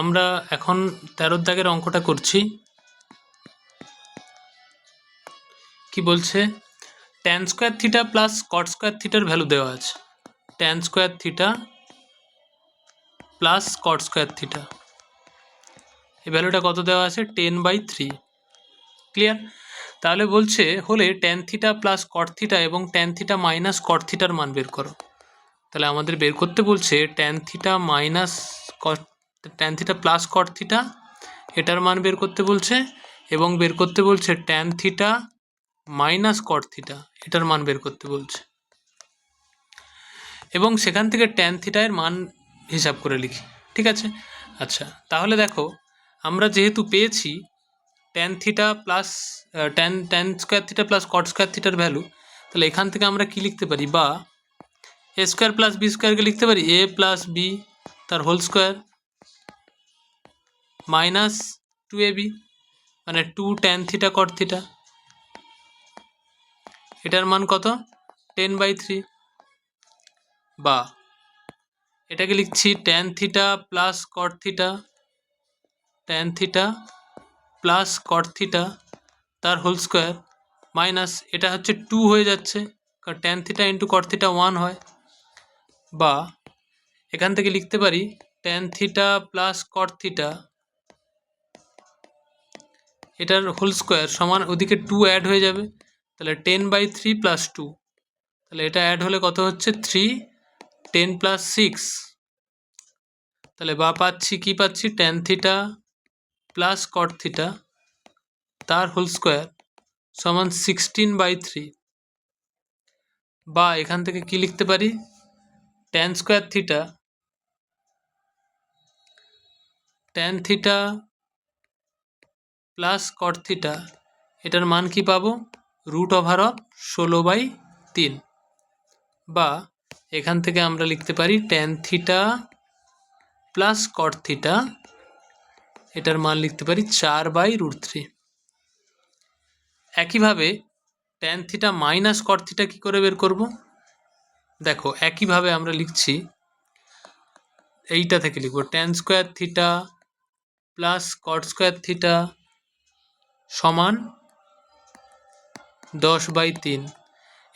আমরা এখন তেরোর দাগের অঙ্কটা করছি। কি বলছে? Tan square theta plus cot square থিটার ভ্যালু দেওয়া আছে। Tan square theta plus cot square theta এই ভ্যালুটা কত দেওয়া আছে? টেন বাই থ্রি ক্লিয়ার তাহলে বলছে, হলে tan theta plus cot theta এবং ট্যান থিটা মাইনাস কট থিটার মান বের করো। তাহলে আমাদের বের করতে বলছে tan theta minus cot tan theta plus cot theta এটার মান বের করতে বলছে এবং বের করতে বলছে tan theta minus cot theta এটার মান বের করতে বলছে। এবং সেখান থেকে ট্যান থিটা এর মান হিসাব করে লিখি, ঠিক আছে? আচ্ছা তাহলে দেখো, আমরা যেহেতু পেয়েছি tan theta plus tan tan square theta plus cot square থিটার ভ্যালু তাহলে এখান থেকে আমরা কি লিখতে পারি? বা এ স্কোয়ার প্লাস বি স্কোয়ারকে লিখতে পারি? এ প্লাস বি তার whole square minus two A B মানে two tan theta cot theta. এটার মান কত? Ten by three. বা, এটাকে লিখছি tan theta plus cot theta tan theta plus cot theta তার হোল স্কোয়ার মাইনাস, এটা হচ্ছে টু হয়ে যাচ্ছে, কারণ tan theta into cot theta one হয়। বা, এখান থেকে লিখতে পারি tan theta plus cot theta এটার হোল স্কোয়ার সমান ওদিকে টু অ্যাড হয়ে যাবে, তাহলে ten by three plus two তাহলে এটা অ্যাড হলে কত হচ্ছে? থ্রি টেন প্লাস সিক্স তাহলে বা পাচ্ছি, কি পাচ্ছি? Tan theta plus cot theta তার হোল স্কোয়ার সমান সিক্সটিন বাই থ্রি বা এখান থেকে কি লিখতে পারি? Tan square theta tan theta plus cot theta এটার মান কি পাবো? রুট ওভার অফ ষোলো বাই তিন। বা এখান থেকে আমরা লিখতে পারি tan theta plus cot theta এটার মান লিখতে পারি চার বাই রুট থ্রি একইভাবে tan theta minus cot theta কী করে বের করব? দেখো, একইভাবে আমরা লিখছি, এইটা থেকে লিখব tan square theta plus cot square theta সমান দশ বাই তিন।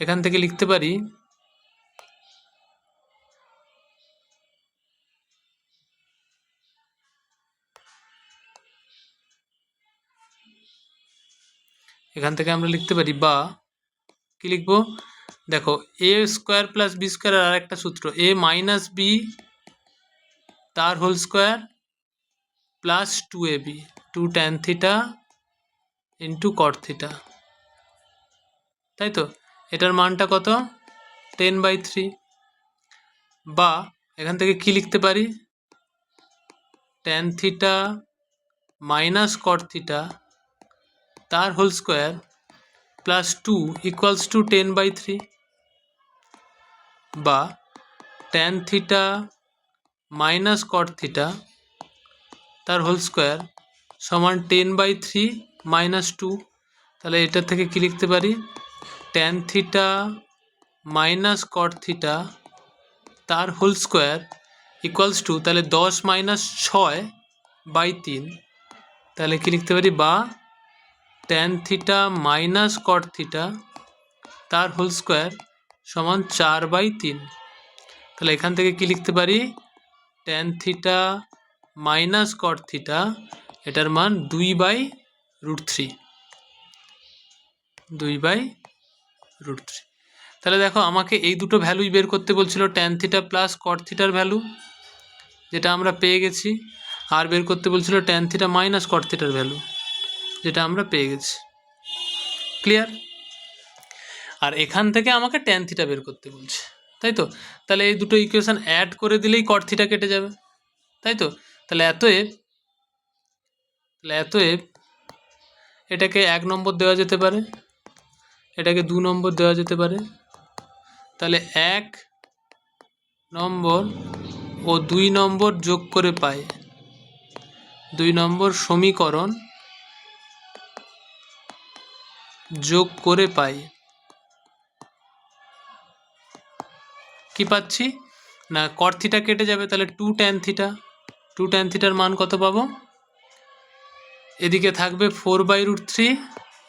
এখান থেকে লিখতে পারি এখান থেকে আমরা লিখতে পারি বা। কি লিখব? দেখো A square plus B square আর একটা সূত্র। এ মাইনাস বি তার whole square plus two A B two tan theta into cot theta তাই তো এটার মানটা কত? টেন বাই থ্রি বা এখান থেকে কি লিখতে পারি? Tan theta minus cot theta তার whole square plus two equals to ten by three বা tan theta minus cot theta তার হোল স্কোয়ার সমান ten by three minus two তাহলে এটা থেকে কী লিখতে পারি? Tan theta minus cot theta তার হোল স্কোয়ার ইকুয়ালস টু তাহলে দশ মাইনাস ছয় বাই তিন, তাহলে কী লিখতে পারি? বা tan theta minus cot theta তার হোল স্কোয়ার সমান চার বাই তিন, তাহলে এখান থেকে কি লিখতে পারি? Tan theta minus cot theta এটার মান দুই বাই রুট থ্রি দুই বাই রুট থ্রি তাহলে দেখো, আমাকে এই দুটো ভ্যালুই বের করতে বলছিল ট্যান থিটা প্লাস কট থিটার ভ্যালু যেটা আমরা পেয়ে গেছি। আর বের করতে বলছিল ট্যান থিটা মাইনাস কট থিটার ভ্যালু যেটা আমরা পেয়ে গেছি। ক্লিয়ার আর এখান থেকে আমাকে ট্যান থিটা বের করতে বলছে, তাই তো? তাহলে এই দুটো ইকুয়েশান অ্যাড করে দিলেই কট থিটা কেটে যাবে, তাই তো? তাহলে এত এফ তাহলে এত এফ এটাকে এক নম্বর দেওয়া যেতে পারে। এটাকে দু নম্বর দেওয়া যেতে পারে। তাহলে এক নম্বর ও দুই নম্বর যোগ করে পায় দুই নম্বর সমীকরণ যোগ করে পাই। কি পাচ্ছি? না কর থিটা কেটে যাবে, তাহলে two tan theta two tan থিটার মান কত পাবো? এদিকে থাকবে ফোর বাই রুট থ্রি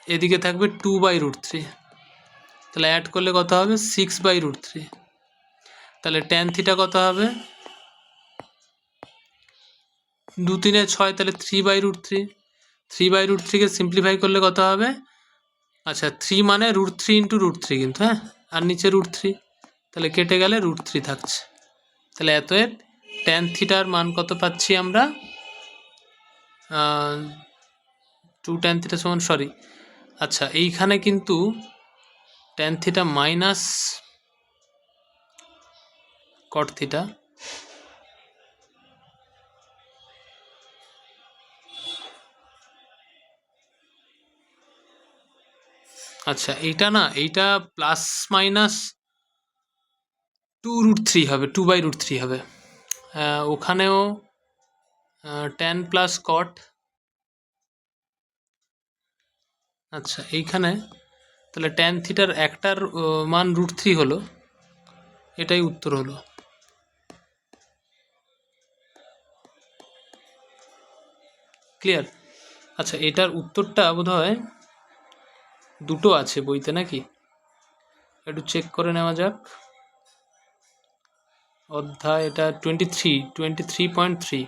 এদিকে থাকবে টু বাই রুট থ্রি তাহলে অ্যাড করলে কত হবে? সিক্স বাই রুট থ্রি তাহলে ট্যান থিটা কত হবে? দু তিনে ছয়, তাহলে three by root three three by root থ্রিকে simplify করলে কত হবে? আচ্ছা থ্রি মানে root three into root three কিন্তু হ্যাঁ? আর নিচে রুট থ্রি তাহলে কেটে গেলে রুট থ্রি থাকছে। তাহলে এত এর ট্যান থিটার মান কত পাচ্ছি আমরা? টু ট্যান থিটা সমান সরি আচ্ছা এইখানে কিন্তু tan theta minus cot theta আচ্ছা এইটা না, এইটা plus minus two root three হবে টু বাই রুট থ্রি হবে। ওখানেও টেন প্লাস কট আচ্ছা এইখানে তাহলে ট্যান থিটার একটার মান রুট থ্রি হলো। এটাই উত্তর হলো। ক্লিয়ার আচ্ছা এটার উত্তরটা বোধহয় দুটো আছে বইতে নাকি? একটু চেক করে নেওয়া যাক। অধ্যায়, এটা twenty three twenty three point three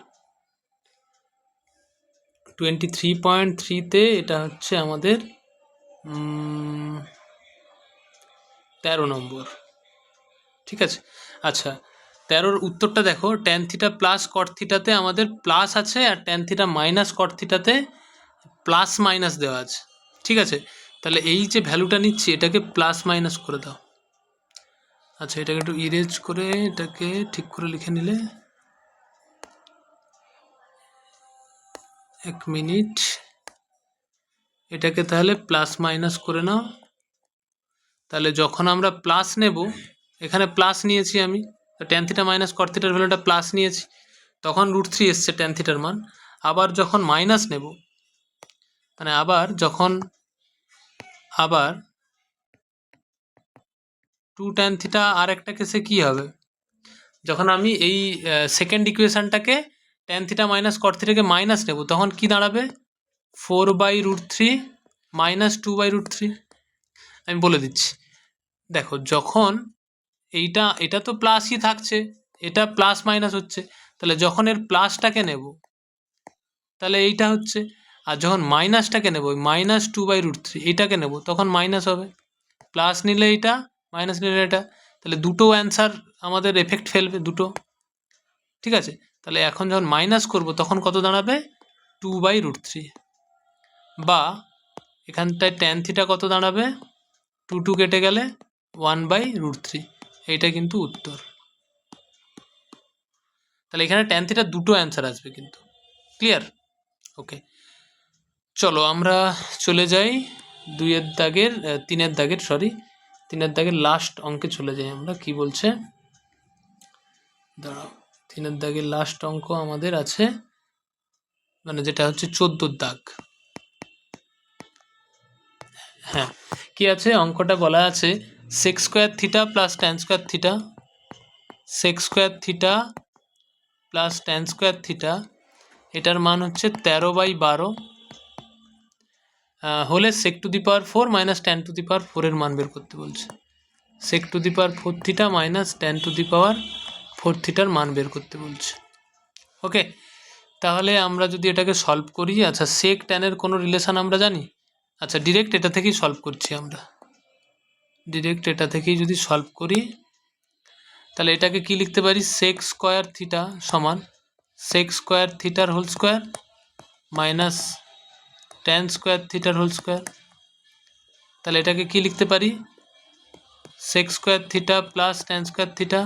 twenty three point থ্রিতে এটা হচ্ছে আমাদের তেরো নম্বর। ঠিক আছে? আচ্ছা তেরোর উত্তরটা দেখো। ট্যান থিটা প্লাস কট থিটাতে আমাদের প্লাস আছে আর ট্যান থিটা মাইনাস কট থিটাতে প্লাস মাইনাস দেওয়া আছে। ঠিক আছে? তাহলে এই যে ভ্যালুটা নিচ্ছি, এটাকে প্লাস মাইনাস করে দাও। আচ্ছা এটাকে একটু ইরেজ করে এটাকে ঠিক করে লিখে নিলে এক মিনিট এটাকে তাহলে প্লাস মাইনাস করে নাও। তাহলে যখন আমরা প্লাস নেব, এখানে প্লাস নিয়েছি আমি ট্যান থিটা মাইনাস কট থিটার ভ্যালুটা প্লাস নিয়েছি, তখন রুট থ্রি এসছে ট্যান থিটার মান। আবার যখন মাইনাস নেব মানে আবার যখন, আবার টু ট্যান থিটা আর একটা কেসে কী হবে? যখন আমি এই সেকেন্ড ইকুয়েশনটাকে ট্যান থিটা মাইনাস কট থিটাকে মাইনাস নেব, তখন কি দাঁড়াবে? Four by root three minus two by root three. আমি বলে দিচ্ছি। দেখো, যখন এইটা, এটা তো প্লাসই থাকছে, এটা প্লাস মাইনাস হচ্ছে, তাহলে যখন এর প্লাসটাকে নেব, তাহলে এইটা হচ্ছে, আর যখন মাইনাসটাকে নেব minus two by root three এইটাকে নেব, তখন মাইনাস হবে। প্লাস নিলে এইটা মাইনাস নিলে এটা, তাহলে দুটো অ্যান্সার আমাদের এফেক্ট ফেলবে, দুটো। ঠিক আছে? তাহলে এখন যখন মাইনাস করব, তখন কত দাঁড়াবে? টু বাই রুট থ্রি বা এখানটায় ট্যান থিটা কত দাঁড়াবে? টু টু কেটে গেলে ওয়ান বাই রুট থ্রি এইটা কিন্তু উত্তর। তাহলে এখানে ট্যান থিটা দুটো অ্যান্সার আসবে কিন্তু। ক্লিয়ার ওকে চলো, আমরা চলে যাই দুইয়ের দাগের তিনের দাগের সরি তিনের দাগের লাস্ট অঙ্কে চলে যাই আমরা। কি বলছে? দাঁড়াও, তিনের দাগের লাস্ট অঙ্ক আমাদের আছে মানে যেটা হচ্ছে চোদ্দোর দাগ। হ্যাঁ কি আছে? অঙ্কটা বলা আছে। Sec square theta plus tan square theta sec square theta plus tan square theta এটার মান হচ্ছে তেরো বাই বারো। হলে sec to the power four minus tan to the power ফোরের মান বের করতে বলছে। Sec to the power four theta minus tan to the power four থিটার মান বের করতে বলছে। ওকে তাহলে আমরা যদি এটাকে সলভ করি আচ্ছা সেক ট্যানের কোনো রিলেশন আমরা জানি? আচ্ছা ডিরেক্ট এটা থেকেই সলভ করছি আমরা। ডিরেক্ট এটা থেকেই যদি সলভ করি, তাহলে এটাকে কি লিখতে পারি? সেক স্কোয়ার থিটা সমান সেক স্কোয়ার থিটার whole square minus tan square থিটার হোল স্কোয়ার তাহলে এটাকে কি লিখতে পারি? Sec square theta plus tan square theta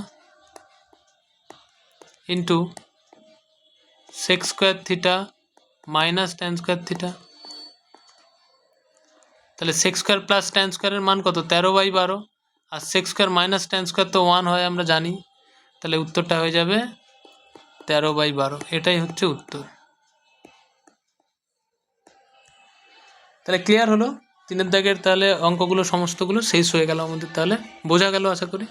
into sec square theta minus tan square theta তাহলে সেক্স স্কোয়ার প্লাস টেন স্কোয়ারের মান কত? তেরো বাই বারো। আর sec square minus tan square তো ওয়ান হয় আমরা জানি। তাহলে উত্তরটা হয়ে যাবে তেরো বাই বারো। এটাই হচ্ছে উত্তর। তাহলে ক্লিয়ার হলো? তিনের দাগের তাহলে অঙ্কগুলো, সমস্তগুলো শেষ হয়ে গেল আমাদের তাহলে। বোঝা গেল আশা করি।